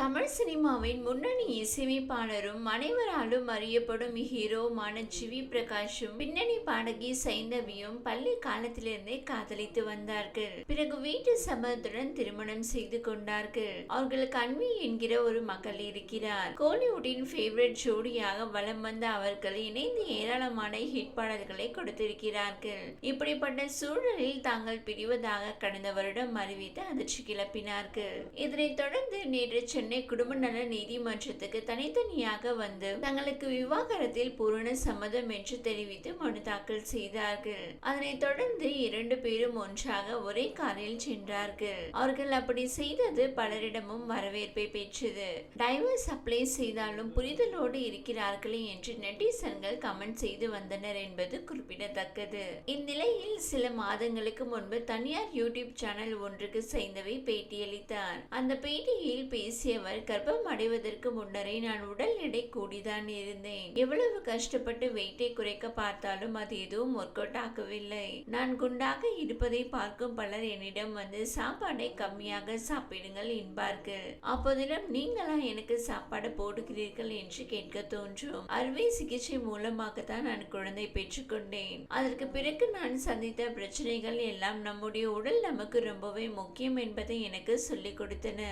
தமிழ் சினிமாவின் முன்னணி இசையமைப்பாளரும் அனைவராலும் அறியப்படும் ஹீரோமான ஜிவி பிரகாஷும் பின்னணி பாடகி சைந்தவியும் பள்ளி காலத்திலிருந்தே காதலித்து வந்தார்கள். பிறகு வீட்டு சம்பந்தத்துடன் திருமணம் செய்து கொண்டார்கள். அவர்களுக்கு அன்வி என்கிற ஒரு மகள் இருக்கிறார். கோலிவுட்டின் ஃபேவரட் ஜோடியாக வலம் வந்த அவர்கள் இணைந்து ஏராளமான ஹிட் பாடல்களை கொடுத்திருக்கிறார்கள். இப்படிப்பட்ட சூழலில் தாங்கள் பிரிவதாக கடந்த வருடம் அறிவித்து அதிர்ச்சி கிளப்பினார்கள். இதனைத் தொடர்ந்து நேற்று சென்னை சென்னை குடும்ப நல நீதிமன்றத்துக்கு தனித்தனியாக வந்து தங்களுக்கு விவாகரத்தில் பூரண சம்மதம் என்று தெரிவித்து மனு தாக்கல் செய்தார்கள். அதனைத் தொடர்ந்து இரண்டு பேரும் ஒன்றாக ஒரே காரில் சென்றார்கள். அவர்கள் அப்படி செய்தது பலரிடமும் வரவேற்பை பெற்றது. டைவர்ஸ் அப்ளை செய்தாலும் புரிதலோடு இருக்கிறார்களே என்று நெட்டிசன்கள் கமெண்ட் செய்து வந்தனர் என்பது குறிப்பிடத்தக்கது. இந்நிலையில் சில மாதங்களுக்கு முன்பு தனியார் யூடியூப் சேனல் ஒன்றுக்கு சேர்ந்தவை பேட்டியளித்தார். அந்த பேட்டியில் பேசிய பேசியவர் கர்ப்பம் அடைவதற்கு முன்னரே நான் உடல் எடை கூடிதான் இருந்தேன். எவ்வளவு கஷ்டப்பட்டு வெயிட்டை குறைக்க பார்த்தாலும் அது எதுவும் ஒர்க் அவுட் ஆகவில்லை. நான் குண்டாக இருப்பதை பார்க்கும் பலர் என்னிடம் வந்து சாப்பாடை கம்மியாக சாப்பிடுங்கள் என்பார்கள். அப்போதிடம் நீங்களா எனக்கு சாப்பாடு போடுகிறீர்கள் என்று கேட்க தோன்றும். அறுவை சிகிச்சை மூலமாகத்தான் நான் குழந்தை பெற்றுக்கொண்டேன் அதற்கு பிறகு நான் சந்தித்த பிரச்சனைகள் எல்லாம் நம்முடைய உடல் நமக்கு ரொம்பவே முக்கியம் என்பதை எனக்கு சொல்லிக் கொடுத்தன.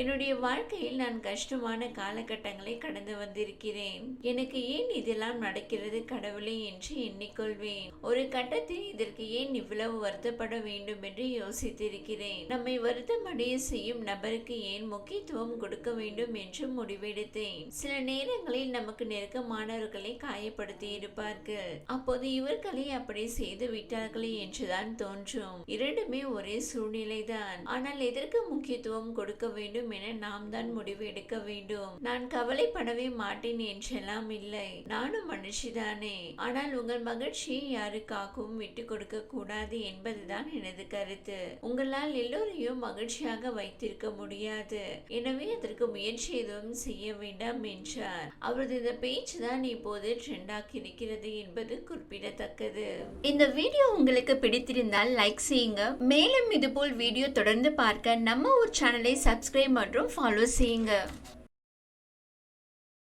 என்னுடைய வாழ்க்கையில் நான் கஷ்டமான காலகட்டங்களை கடந்து வந்திருக்கிறேன். எனக்கு ஏன் இதெல்லாம் நடக்கிறது கடவுளே என்று எண்ணிக்கொள்வேன். ஒரு கட்டத்தில் இதற்கு ஏன் இவ்வளவு வருத்தப்பட வேண்டும் என்று யோசித்திருக்கிறேன். நம்மை வருத்தமடைய செய்யும் நபருக்கு ஏன் முக்கியத்துவம் கொடுக்க வேண்டும் என்று முடிவெடுத்தேன். சில நேரங்களில் நமக்கு நெருக்கமானவர்களை காயப்படுத்தி இருப்பார்கள். அப்போது இவர்களை அப்படி செய்து விட்டார்களே என்றுதான் தோன்றும். இரண்டுமே ஒரே சூழ்நிலைதான். ஆனால் எதற்கு முக்கியத்துவம் கொடுக்க வேண்டும் என நாம் தான் முடிவு எடுக்க வேண்டும். நான் கவலைப்படவே மாட்டேன் என்றெல்லாம் இல்லை. நானும் மனுஷிதானே ஆனால் உங்கள் மகிழ்ச்சியை யாருக்காகவும் விட்டு கொடுக்க கூடாது என்பதுதான் எனது கருத்து. உங்களால் எல்லோரையும் மகிழ்ச்சியாக வைத்திருக்க முடியாது. எனவே அதற்கு முயற்சி எதுவும் செய்ய வேண்டாம் என்றார். அவரது இந்த பேச்சு தான் இப்போது ட்ரெண்டாக்கி இருக்கிறது என்பது குறிப்பிடத்தக்கது. இந்த வீடியோ உங்களுக்கு பிடித்திருந்தால் லைக் செய்யுங்க. மேலும் இதுபோல் வீடியோ தொடர்ந்து பார்க்க நம்ம ஒரு சேனலை சப்ஸ்கிரைப் மற்றும் ஃபாலோ செய்யுங்க.